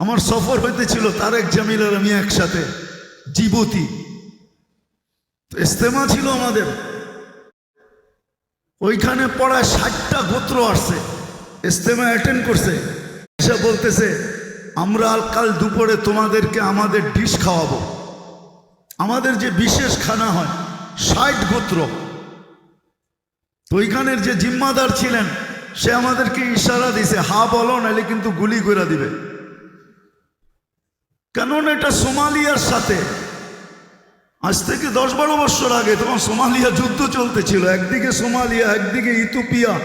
আমার সফর হইতেছিল তারেক জামিল আর আমি একসাথে, জিবতি। ইস্তেমা ছিল আমাদের। ওইখানে পড়ায় ষাটটা গোত্র আসছে। ইস্তেমা অ্যাটেন্ড করছে। এসে বলতেছে, আমরা কাল দুপুরে তোমাদেরকে আমাদের ডিশ খাওয়াবো। আমাদের যে বিশেষ খানা হয়, ষাট গোত্র। ওইখানের যে জিম্মাদার ছিলেন, সে আমাদেরকে ইশারা দিছে, হা বলো, নাহলে কিন্তু গুলি করে দিবে। কেননা এটা সোমালিয়ার সাথে। আজ থেকে দশ বারো বছর আগে তখন সোমালিয়া যুদ্ধ চলতেছিল। একদিকে সোমালিয়া, একদিকে ইথোপিয়া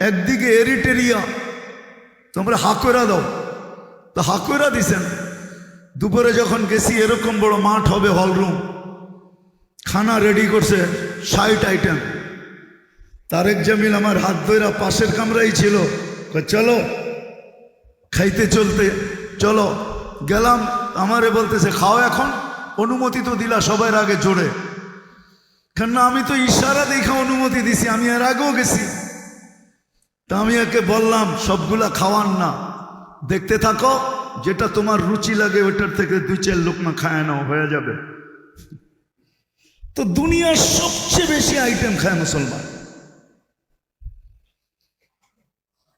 একদিকে এরিটেরিয়া। তোমরা হাকরা দাও। তো হাকোরা দিছেন। দুপুরে যখন গেছি, এরকম বড় মাঠ হবে হলরুম খানা রেডি করছে ষাট আইটেম তারেক জামিল আমার হাত ধইরা পাশের কামরাই ছিল। চলো, খাইতে চলতে, চলো। গেলাম। আমারে বলতেছে, খাও এখন। অনুমতি তো দিলা সবার আগে জোরে। কেন আমি তো ইশারা দেখে অনুমতি দিছি, আমি এর আগেও গেছি। তা আমি একে বললাম, সবগুলা খাওয়ান না। দেখতে থাকো, যেটা তোমার রুচি লাগে ওটার থেকে দুই চার লোক না খায় নাও, হয়ে যাবে। তো দুনিয়ার সবচেয়ে বেশি আইটেম খায় মুসলমান।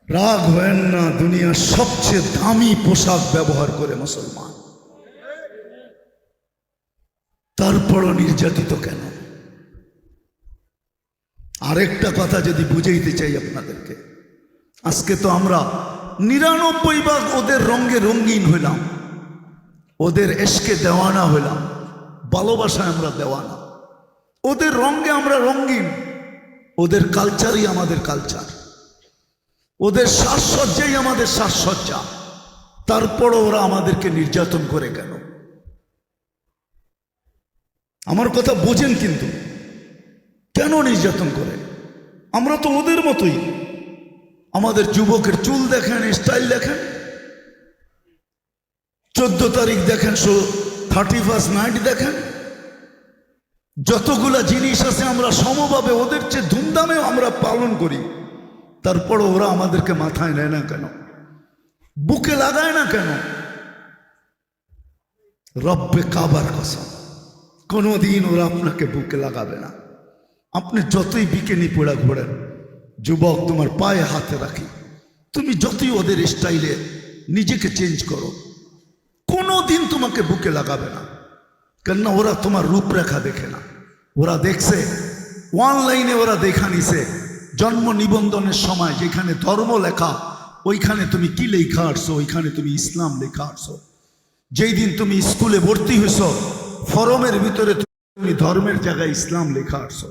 রাগ হয়েন না, দুনিয়ার সবচেয়ে দামি পোশাক ব্যবহার করে মুসলমান। তারপরও নির্যাতিত কেন? আরেকটা কথা যদি বুঝাইতে চাই আপনাদেরকে, আজকে তো আমরা নিরানব্বই ভাগ ওদের রঙে রঙিন হইলাম, ওদের এসকে দেওয়ানা হইলাম, ভালোবাসায় আমরা দেওয়ানা। ওদের রঙে আমরা রঙিন, ওদের কালচারই আমাদের কালচার ওদের সাজসজ্জাই আমাদের সাজসজ্জা। তারপরও ওরা আমাদেরকে নির্যাতন করে কেন? আমার কথা বোঝেন কিন্তু। কেন নির্যাতন করে? আমরা তো ওদের মতোই। আমাদের যুবকের চুল দেখেন স্টাইল দেখেন। চোদ্দ তারিখ দেখেন শো থার্টি ফার্স্ট নাইট দেখেন। যতগুলা জিনিস আছে আমরা সমভাবে ওদের চেয়ে ধুমধামেও আমরা পালন করি। তারপরে ওরা আমাদেরকে মাথায় নেয় না কেন? বুকে লাগায় না কেন? রব্বে কাবার কসম। কোনোদিন ওরা আপনাকে বুকে লাগাবে না। আপনি যতই বিকেনি পোড়া ঘোরেন, যুবক তোমার পায়ে হাতে রাখি। তুমি যতই ওদের স্টাইলে নিজেকে চেঞ্জ করো কোনো দিন তোমাকে বুকে লাগাবে না। কেননা ওরা তোমার রূপরেখা দেখে না। ওরা দেখছে অনলাইনে ওরা দেখা নিছে, জন্ম নিবন্ধনের সময় যেখানে ধর্ম লেখা, ওইখানে তুমি কি লেখা আসছো ওইখানে তুমি ইসলাম লেখা আসছো যেই দিন তুমি স্কুলে ভর্তি হয়েছ ফরমের ভিতরে তুমি ধর্মের জায়গায় ইসলাম লেখা আসছো